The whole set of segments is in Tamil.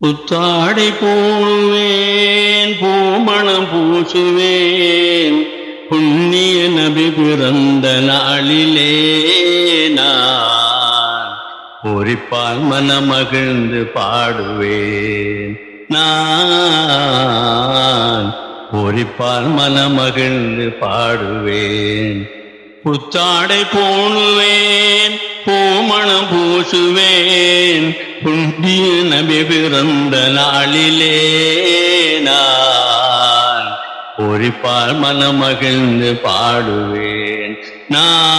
புத்தாடை பூணுவேன் பூமணம் பூசுவேன். புண்ணிய நபி பிறந்த நாளிலே நான் பொறிப்பால் மனமகிழ்ந்து பாடுவேன். நான் பொறிப்பால் மனமகிழ்ந்து பாடுவேன். புத்தாடை பூணுவேன் பூமணம் பூசுவேன். புண்டிய நபி பிறந்த நாளிலே நான் பொறிப்பால் மனமகிழ்ந்து பாடுவேன். நான்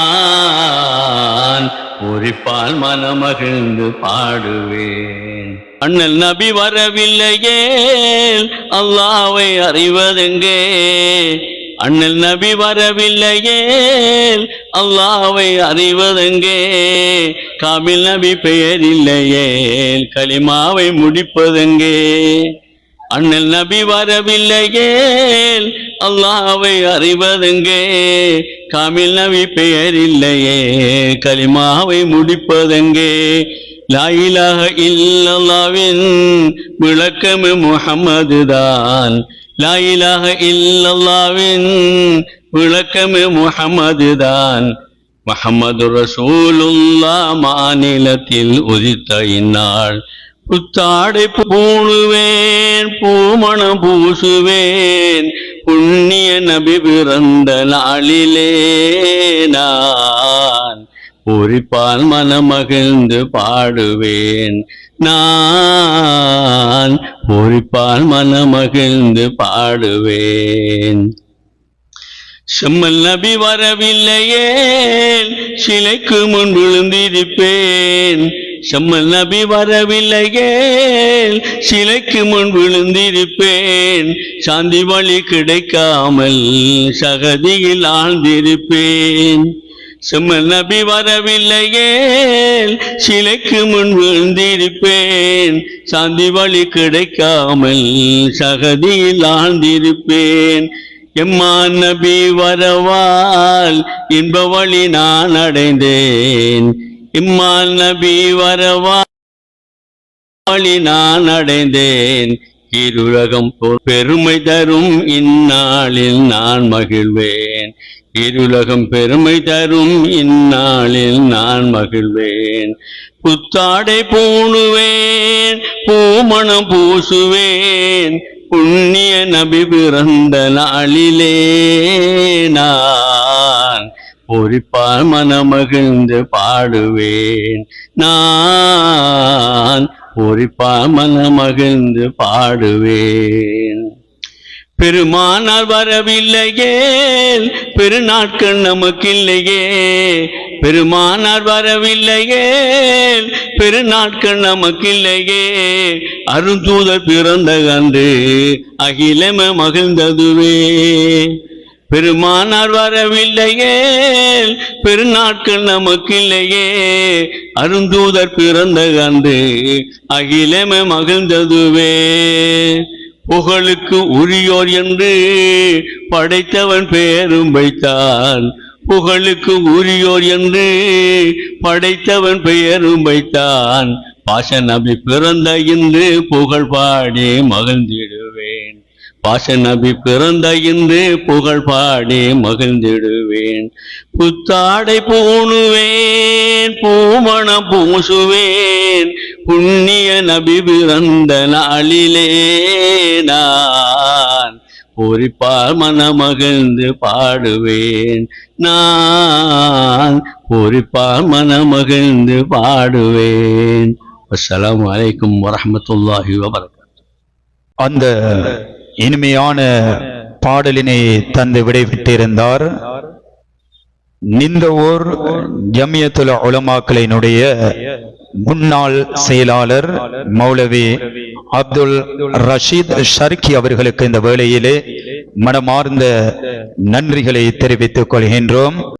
பொறிப்பால் மனமகிழ்ந்து பாடுவேன். அண்ணல் நபி வரவில்லையே அல்லாவை அறிவதெங்கே? அண்ணல் நபி வரவில்லையே. அல்லாவை அறிவதெங்கே? காமில் நபி பெயர் இல்லையே. களிமாவை முடிப்பதெங்கே? அண்ணல் நபி வரவில்லையே. அல்லாவை அறிவதெங்கே? காமில் நபி பெயர் இல்லையே. களிமாவை முடிப்பதெங்கே? லாயிலாக இல்லல்லாவின் விளக்கமே முகமது தான் லாயிலாக இல்லல்லாவின் விளக்கமே முகமது தான் முகமது ரசூலுல்லா மாநிலத்தில் உதித்த இந்நாள். புத்தாடை பூணுவேன் பூமணம் பூசுவேன் புண்ணிய நபி பிறந்த நாளிலே நான். பொறிப்பால் மனமகிழ்ந்து பாடுவேன். நான் பொறிப்பால் மனமகிழ்ந்து பாடுவேன். செம்மல் நபி வரவில்லையே சிலைக்கு முன் விழுந்திருப்பேன். செம்மல் நபி வரவில்லையே சிலைக்கு முன் விழுந்திருப்பேன். சாந்தி வழி கிடைக்காமல் சகதியில் ஆழ்ந்திருப்பேன். சும்மா நபி வரவில்லையே. சிலைக்கு முன் விழுந்திருப்பேன். சாந்தி வழி கிடைக்காமல் சகதியில் ஆழ்ந்திருப்பேன். எம்மா நபி வரவால் இன்ப வழி நான் அடைந்தேன். இம்மான் நபி வரவால் வழி நான் அடைந்தேன். இருளகம் பெருமை தரும் இந்நாளில் நான் மகிழ்வேன். இருலகம் பெருமை தரும் இந்நாளில் நான் மகிழ்வேன். புத்தாடை பூணுவேன் பூமணம் பூசுவேன். புண்ணிய நபி பிறந்த நாளிலே நான் பொறிப்பால் மனமகிழ்ந்து பாடுவேன். நான் பொறிப்பால் மனமகிழ்ந்து பாடுவேன். பெருமானார் வரவில்லையே பெருநாட்கள் நமக்கில்லையே. பெருமானார் வரவில்லையே பெருநாட்கள் நமக்கில்லையே. அருந்தூதர் பிறந்த கண்டு அகிலம மகிழ்ந்ததுவே. பெருமானார் வரவில்லையே பெருநாட்கள் நமக்கில்லையே. அருந்தூதர் பிறந்த கண்டு அகிலமே மகிழ்ந்ததுவே. புகழுக்கு உரியோர் என்று படைத்தவன் பெயரும் வைத்தான். புகழுக்கு உரியோர் என்று படைத்தவன் பெயரும் வைத்தான். பாச நபி பிறந்த இன்று புகழ் பாடி மகிழ்ந்திடுவேன். பாச நபி பிறந்த இன்று புகழ் பாடி மகிழ்ந்திடுவேன். புத்தாடை பூணுவேன் பூமணம் பூசுவேன். புண்ணிய நபி பிறந்த நாளிலே நான் பொறிப்பால் மனமகிழ்ந்து பாடுவேன். நான் பொறிப்பால் மனமகிழ்ந்து பாடுவேன். அஸ்லாம் வலைக்கும் வரமத்துல்லாஹி வபரகாத்துஹு அந்த இனிமையான பாடலினை தந்து விடைவிட்டிருந்தார் நிந்தவூர் ஜமியத்துல உலமாக்களினுடைய முன்னாள் செயலாளர் மௌலவி அப்துல் ரஷீத் ஷர்கி அவர்களுக்கு இந்த வேளையிலே மனமார்ந்த நன்றிகளை தெரிவித்துக் கொள்கின்றோம்.